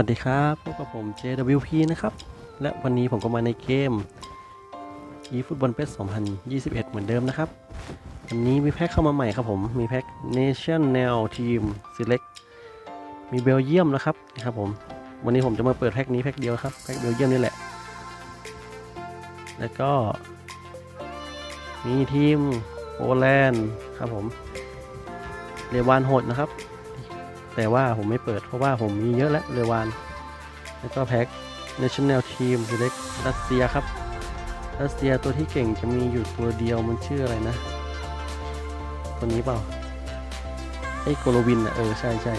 วัสดีครับพบกับผม JWP นะครับ และวันนี้ผมก็มาในเกม e ฟุตบอลเ s 2021 เหมือนเดิมนะครับ วันนี้มีแพ็คเข้ามาใหม่ครับผม มีแพ็ค National Team Select มีเบลเยียมนะครับนะครับผม วันนี้ผมจะมาเปิดแพ็คนี้แพ็คเดียวครับ แพ็คเบลเยียมนี่แหละ แล้วก็ มีทีมโปแลนด์ครับผม เรวานโหดนะครับ แต่ว่าผมไม่เปิดเพราะว่าผมมีเยอะแล้วเรวาน แล้วก็แพ็ค National Team Select รัสเซียครับ รัสเซียตัวที่เก่งจะมีอยู่ตัวเดียวมันชื่ออะไรนะ ตัวนี้เปล่าไอ้โกโลวินอะเออ ใช่ใช่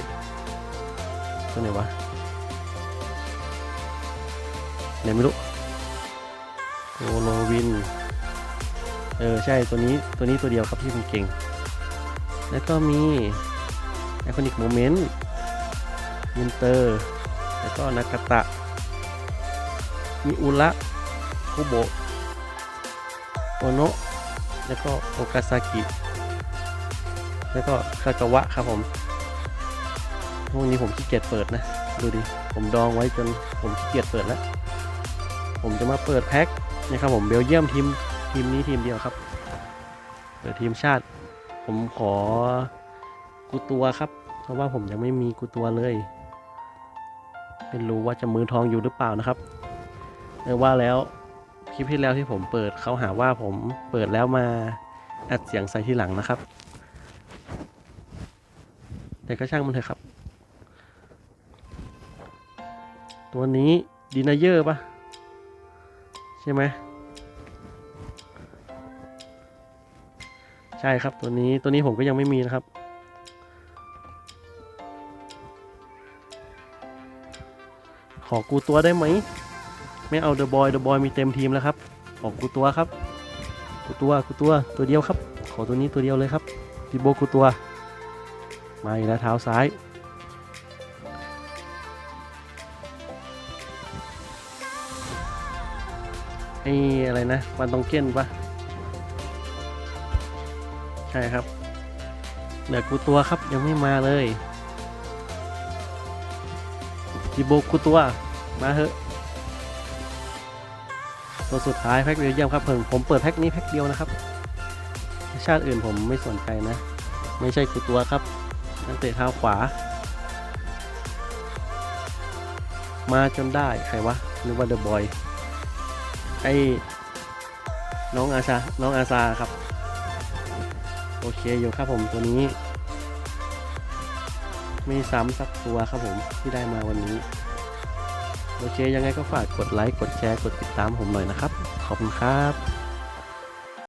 ตัวไหนวะไหนไม่รู้โกโลวิน เออ ใช่ตัวนี้ตัวนี้ตัวเดียวครับที่มันเก่ง แล้วก็มี ไอคอนิกโมเมนต์มินเตอร์ แล้วก็นากาตะมิอุระคุโบะโอโนะแล้วก็โอกาซากิ แล้วก็คากาวะครับผม พวกนี้ผมขี้เกียจเปิดนะ ดูดิ ผมดองไว้จนผมขี้เกียจเปิดแล้ว ผมจะมาเปิดแพ็คนะครับผมเบลเยียมทีมทีมนี้ทีมเดียวครับ เปิดทีมชาติ ผมขอ กูตัวครับ เพราะว่าผมยังไม่มีกูตัวเลยไม่รู้ว่าจะมือทองอยู่หรือเปล่านะครับเออว่าแล้วคลิปที่แล้วที่ผมเปิดเขาหาว่าผมเปิดแล้วมาอัดเสียงใส่ที่หลังนะครับ แต่ก็ช่างมันเถอะครับ ตัวนี้ดีนาเยอร์ปะใช่ไหมใช่ครับตัวนี้ตัวนี้ผมก็ยังไม่มีนะครับ ขอกูตัวได้ไหม ไม่เอาเดอะบอยเดอะบอยมีเต็มทีมแล้วครับ ขอกูตัวครับ กูตัว กูตัว ตัวเดียวครับ ขอตัวนี้ตัวเดียวเลยครับดิโบกูตัว มาอีกแล้วเท้าซ้ายไอ้อะไรนะวันตองเก้นปะใช่ครับ เหลือกูตัวครับยังไม่มาเลย ดิโบกูตัว มาเถอะ ตัวสุดท้ายแพ็คเดียวเยี่ยมครับเพิ่งผมเปิดแพ็คนี้แพ็คเดียวนะครับ ชาติอื่นผมไม่สนใจนะ ไม่ใช่กูตัวครับนักเตะเท้าขวา มาจนได้ ใครวะนึกว่าเดอะบอยไอ้น้องอาชา น้องอาซาครับ โอเคอยู่ครับผมตัวนี้ ไม่ซ้ำสักตัวครับผมที่ได้มาวันนี้ โอเคยังไงก็ฝากกดไลค์กดแชร์กดติดตามผมหน่อยนะครับ ขอบคุณครับ